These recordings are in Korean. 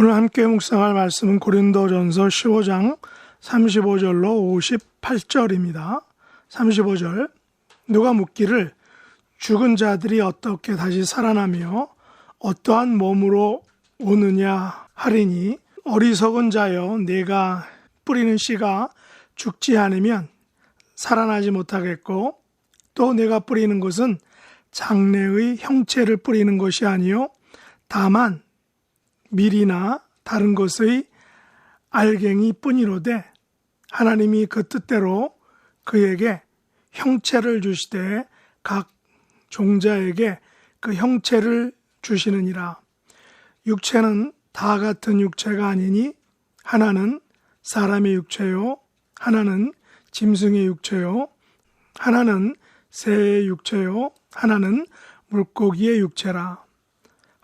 오늘 함께 묵상할 말씀은 고린도전서 15장 35절로 58절입니다. 35절 누가 묻기를 죽은 자들이 어떻게 다시 살아나며 어떠한 몸으로 오느냐 하리니 어리석은 자여 내가 뿌리는 씨가 죽지 않으면 살아나지 못하겠고 또 내가 뿌리는 것은 장래의 형체를 뿌리는 것이 아니요 다만 밀이나 다른 것의 알갱이 뿐이로되 하나님이 그 뜻대로 그에게 형체를 주시되 각 종자에게 그 형체를 주시느니라. 육체는 다 같은 육체가 아니니 하나는 사람의 육체요, 하나는 짐승의 육체요, 하나는 새의 육체요, 하나는 물고기의 육체라.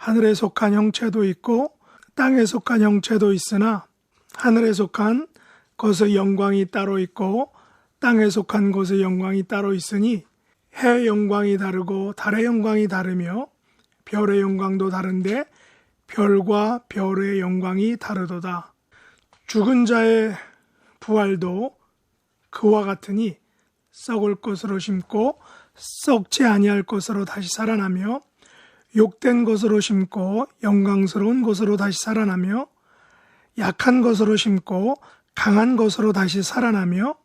하늘에 속한 형체도 있고 땅에 속한 형체도 있으나 하늘에 속한 것의 영광이 따로 있고 땅에 속한 것의 영광이 따로 있으니 해의 영광이 다르고 달의 영광이 다르며 별의 영광도 다른데 별과 별의 영광이 다르도다. 죽은 자의 부활도 그와 같으니 썩을 것으로 심고 썩지 아니할 것으로 다시 살아나며 욕된 것으로 심고 영광스러운 것으로 다시 살아나며 약한 것으로 심고 강한 것으로 다시 살아나며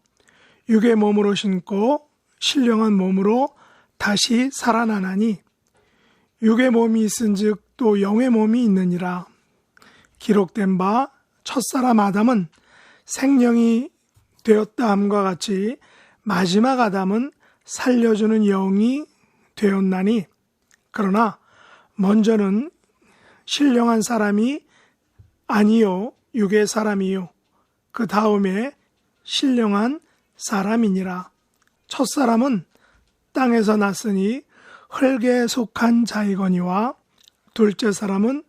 육의 몸으로 심고 신령한 몸으로 다시 살아나나니 육의 몸이 있은즉 또 영의 몸이 있느니라. 기록된 바 첫사람 아담은 생명이 되었다 함과 같이 마지막 아담은 살려주는 영이 되었나니. 그러나 먼저는 신령한 사람이 아니요 육의 사람이요. 그 다음에 신령한 사람이니라. 첫 사람은 땅에서 났으니 흙에 속한 자이거니와 둘째 사람은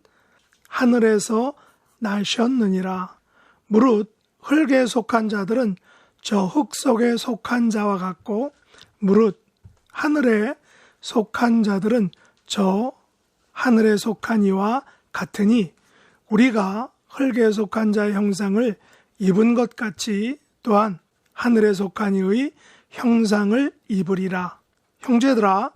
하늘에서 나셨느니라. 무릇 흙에 속한 자들은 저 흙 속에 속한 자와 같고 무릇 하늘에 속한 자들은 저 하늘에 속한 이와 같으니 우리가 흙에 속한 자의 형상을 입은 것 같이 또한 하늘에 속한 이의 형상을 입으리라. 형제들아,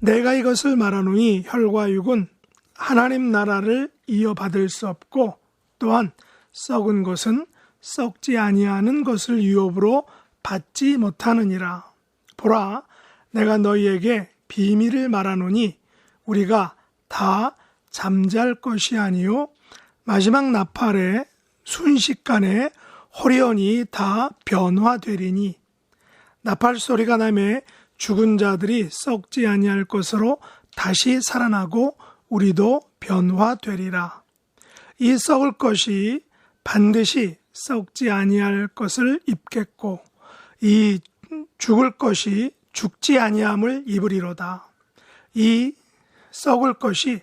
내가 이것을 말하노니 혈과 육은 하나님 나라를 이어받을 수 없고 또한 썩은 것은 썩지 아니하는 것을 유업으로 받지 못하느니라. 보라, 내가 너희에게 비밀을 말하노니 우리가 다 잠잘 것이 아니요 마지막 나팔에 순식간에 호련히 다 변화되리니 나팔 소리가 나매 죽은 자들이 썩지 아니할 것으로 다시 살아나고 우리도 변화되리라. 이 썩을 것이 반드시 썩지 아니할 것을 입겠고 이 죽을 것이 죽지 아니함을 입으리로다. 이 썩을 것이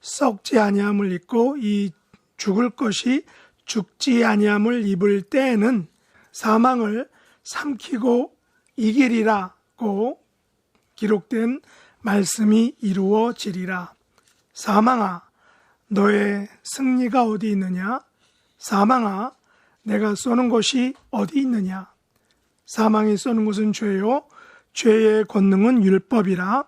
썩지 아니함을 입고 이 죽을 것이 죽지 아니함을 입을 때에는 사망을 삼키고 이기리라고 기록된 말씀이 이루어지리라. 사망아, 너의 승리가 어디 있느냐? 사망아, 내가 쏘는 것이 어디 있느냐? 사망이 쏘는 것은 죄요, 죄의 권능은 율법이라.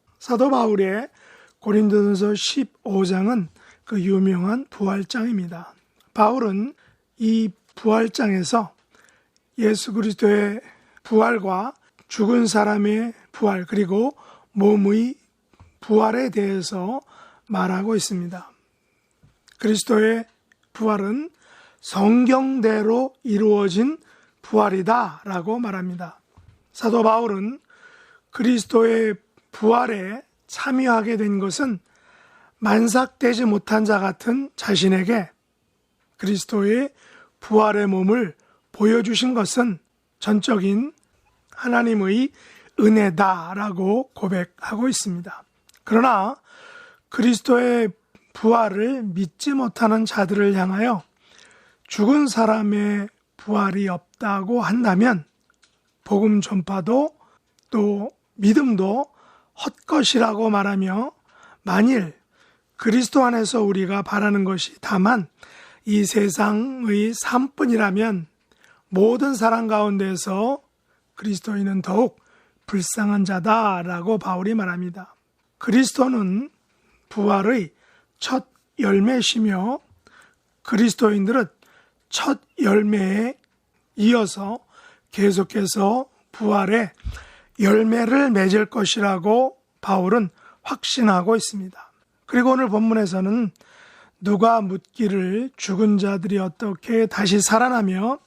사도 바울의 고린도전서 15장은 그 유명한 부활장입니다. 바울은 이 부활장에서 예수 그리스도의 부활과 죽은 사람의 부활 그리고 몸의 부활에 대해서 말하고 있습니다. 그리스도의 부활은 성경대로 이루어진 부활이다 라고 말합니다. 사도 바울은 그리스도의 부활에 참여하게 된 것은 만삭되지 못한 자 같은 자신에게 그리스도의 부활의 몸을 보여주신 것은 전적인 하나님의 은혜다라고 고백하고 있습니다. 그러나 그리스도의 부활을 믿지 못하는 자들을 향하여 죽은 사람의 부활이 없다고 한다면 복음 전파도 또 믿음도 헛것이라고 말하며 만일 그리스도 안에서 우리가 바라는 것이 다만 이 세상의 삶뿐이라면 모든 사람 가운데서 그리스도인은 더욱 불쌍한 자다라고 바울이 말합니다. 그리스도는 부활의 첫 열매시며 그리스도인들은 첫 열매에 이어서 계속해서 부활의 열매를 맺을 것이라고 바울은 확신하고 있습니다. 그리고 오늘 본문에서는 누가 묻기를 죽은 자들이 어떻게 다시 살아나며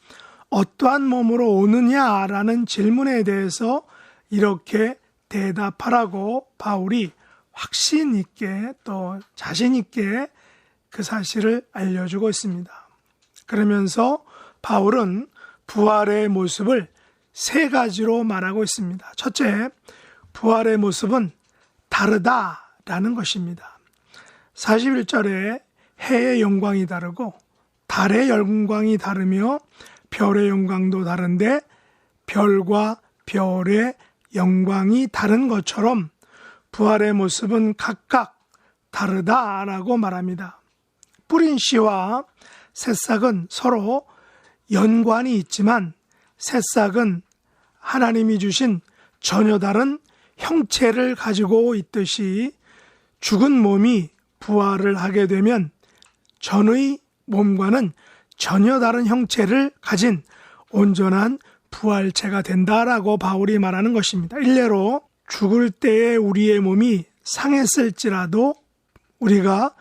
어떠한 몸으로 오느냐라는 질문에 대해서 이렇게 대답하라고 바울이 확신 있게 또 자신 있게 그 사실을 알려주고 있습니다. 그러면서 바울은 부활의 모습을 세 가지로 말하고 있습니다. 첫째, 부활의 모습은 다르다라는 것입니다. 41절에 해의 영광이 다르고 달의 영광이 다르며 별의 영광도 다른데 별과 별의 영광이 다른 것처럼 부활의 모습은 각각 다르다라고 말합니다. 뿌린 씨와 새싹은 서로 연관이 있지만 새싹은 하나님이 주신 전혀 다른 형체를 가지고 있듯이 죽은 몸이 부활을 하게 되면 전의 몸과는 전혀 다른 형체를 가진 온전한 부활체가 된다라고 바울이 말하는 것입니다. 일례로 죽을 때에 우리의 몸이 상했을지라도 우리가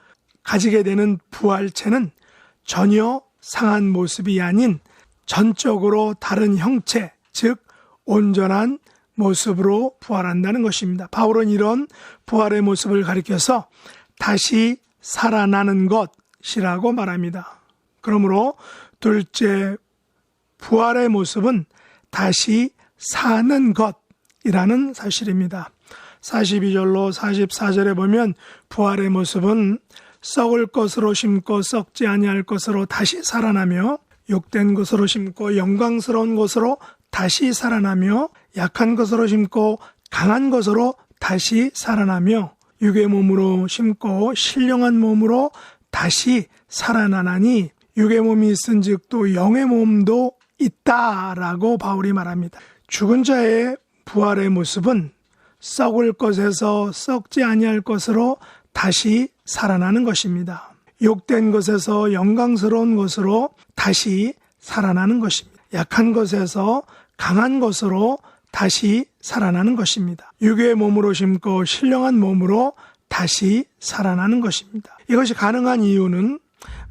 가지게 되는 부활체는 전혀 상한 모습이 아닌 전적으로 다른 형체, 즉 온전한 모습으로 부활한다는 것입니다. 바울은 이런 부활의 모습을 가리켜서 다시 살아나는 것이라고 말합니다. 그러므로 둘째 부활의 모습은 다시 사는 것이라는 사실입니다. 42절로 44절에 보면 부활의 모습은 썩을 것으로 심고 썩지 아니할 것으로 다시 살아나며 욕된 것으로 심고 영광스러운 것으로 다시 살아나며 약한 것으로 심고 강한 것으로 다시 살아나며 육의 몸으로 심고 신령한 몸으로 다시 살아나나니 육의 몸이 있은즉 또 영의 몸도 있다라고 바울이 말합니다. 죽은 자의 부활의 모습은 썩을 것에서 썩지 아니할 것으로 다시 살아나는 것입니다. 욕된 것에서 영광스러운 것으로 다시 살아나는 것입니다. 약한 것에서 강한 것으로 다시 살아나는 것입니다. 육의 몸으로 심고 신령한 몸으로 다시 살아나는 것입니다. 이것이 가능한 이유는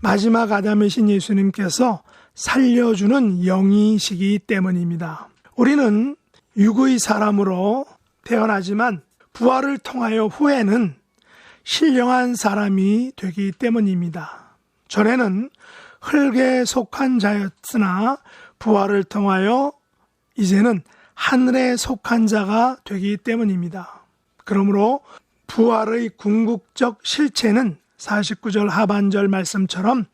마지막 아담이신 예수님께서 살려주는 영이시기 때문입니다. 우리는 육의 사람으로 태어나지만 부활을 통하여 후에는 신령한 사람이 되기 때문입니다. 전에는 흙에 속한 자였으나 부활을 통하여 이제는 하늘에 속한 자가 되기 때문입니다. 그러므로 부활의 궁극적 실체는 49절 하반절 말씀처럼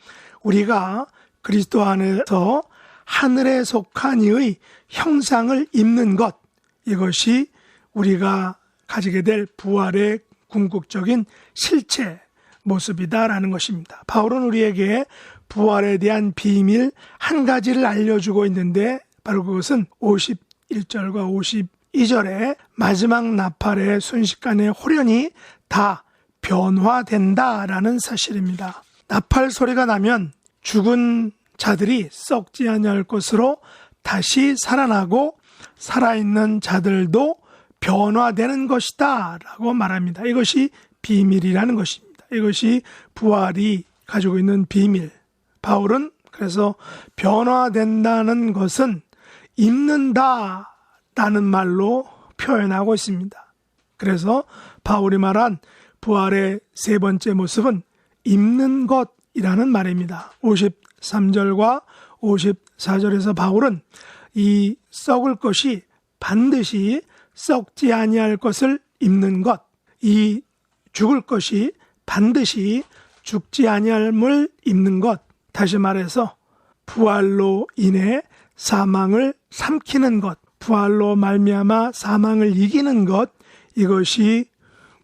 우리가 그리스도 안에서 하늘에 속한 이의 형상을 입는 것 이것이 우리가 가지게 될 부활의 궁극적인 실체 모습이다라는 것입니다. 바울은 우리에게 부활에 대한 비밀 한 가지를 알려주고 있는데 바로 그것은 51절과 52절에 마지막 나팔의 순식간에 호련이 다 변화된다라는 사실입니다. 나팔 소리가 나면 죽은 자들이 썩지 아니할 것으로 다시 살아나고 살아있는 자들도 변화되는 것이다 라고 말합니다. 이것이 비밀이라는 것입니다. 이것이 부활이 가지고 있는 비밀. 바울은 그래서 변화된다는 것은 입는다 라는 말로 표현하고 있습니다. 그래서 바울이 말한 부활의 세 번째 모습은 입는 것이라는 말입니다. 53절과 54절에서 바울은 이 썩을 것이 반드시 썩지 아니할 것을 입는 것, 이 죽을 것이 반드시 죽지 아니할을 입는 것, 다시 말해서 부활로 인해 사망을 삼키는 것, 부활로 말미암아 사망을 이기는 것, 이것이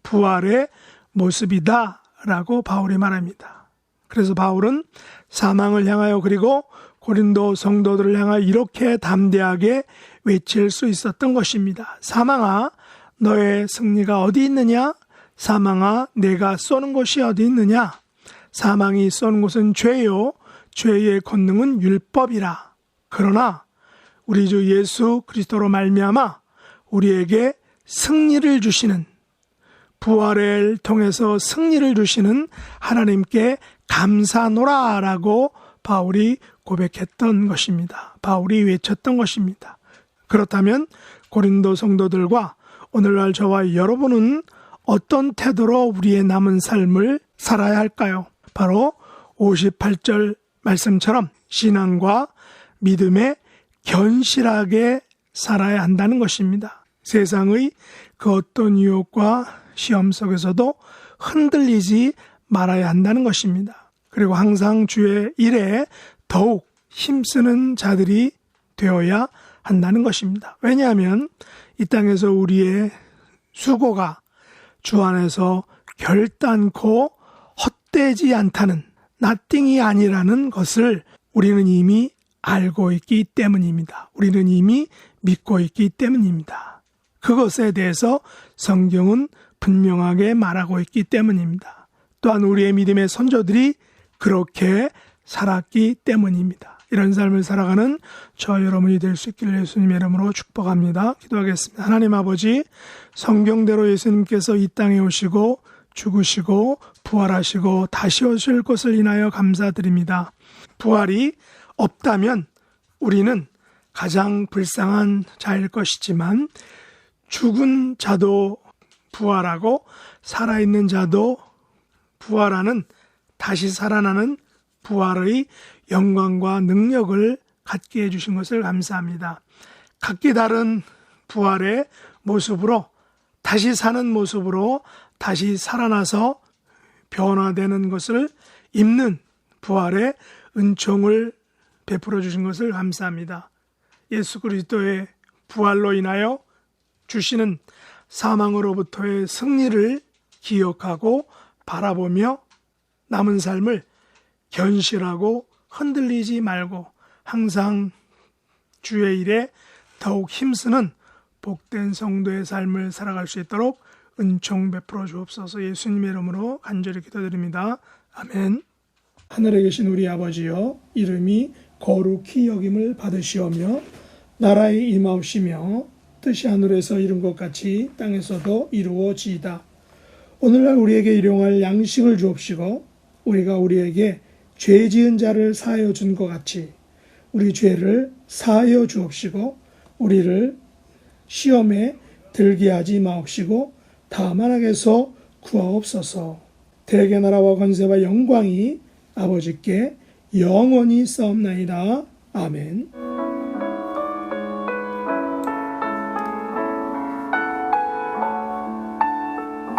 부활의 모습이다라고 바울이 말합니다. 그래서 바울은 사망을 향하여 그리고 고린도 성도들을 향하여 이렇게 담대하게 외칠 수 있었던 것입니다. 사망아, 너의 승리가 어디 있느냐? 사망아, 내가 쏘는 곳이 어디 있느냐? 사망이 쏘는 곳은 죄요. 죄의 권능은 율법이라. 그러나 우리 주 예수 그리스도로 말미암아 우리에게 승리를 주시는 부활을 통해서 승리를 주시는 하나님께 감사노라라고 바울이 고백했던 것입니다. 바울이 외쳤던 것입니다. 그렇다면 고린도 성도들과 오늘날 저와 여러분은 어떤 태도로 우리의 남은 삶을 살아야 할까요? 바로 58절 말씀처럼 신앙과 믿음에 견실하게 살아야 한다는 것입니다. 세상의 그 어떤 유혹과 시험 속에서도 흔들리지 말아야 한다는 것입니다. 그리고 항상 주의 일에 더욱 힘쓰는 자들이 되어야 한다는 것입니다. 왜냐하면 이 땅에서 우리의 수고가 주 안에서 결단코 헛되지 않다는 나띵이 아니라는 것을 우리는 이미 알고 있기 때문입니다. 우리는 이미 믿고 있기 때문입니다. 그것에 대해서 성경은 분명하게 말하고 있기 때문입니다. 또한 우리의 믿음의 선조들이 그렇게 살았기 때문입니다. 이런 삶을 살아가는 저 여러분이 될 수 있기를 예수님의 이름으로 축복합니다. 기도하겠습니다. 하나님 아버지, 성경대로 예수님께서 이 땅에 오시고 죽으시고 부활하시고 다시 오실 것을 인하여 감사드립니다. 부활이 없다면 우리는 가장 불쌍한 자일 것이지만 죽은 자도 부활하고 살아있는 자도 부활하는 다시 살아나는 부활의 영광과 능력을 갖게 해주신 것을 감사합니다. 각기 다른 부활의 모습으로 다시 사는 모습으로 다시 살아나서 변화되는 것을 입는 부활의 은총을 베풀어 주신 것을 감사합니다. 예수 그리스도의 부활로 인하여 주시는 사망으로부터의 승리를 기억하고 바라보며 남은 삶을 견실하고 흔들리지 말고 항상 주의 일에 더욱 힘쓰는 복된 성도의 삶을 살아갈 수 있도록 은총 베풀어 주옵소서 예수님의 이름으로 간절히 기도드립니다. 아멘. 하늘에 계신 우리 아버지여 이름이 거룩히 여김을 받으시오며 나라의 임하옵시며 뜻이 하늘에서 이룬 것 같이 땅에서도 이루어지이다. 오늘날 우리에게 일용할 양식을 주옵시고 우리가 우리에게 죄 지은 자를 사하여 준 것 같이 우리 죄를 사하여 주옵시고 우리를 시험에 들게 하지 마옵시고 다만 악에서 구하옵소서 대개 나라와 권세와 영광이 아버지께 영원히 싸움나이다. 아멘.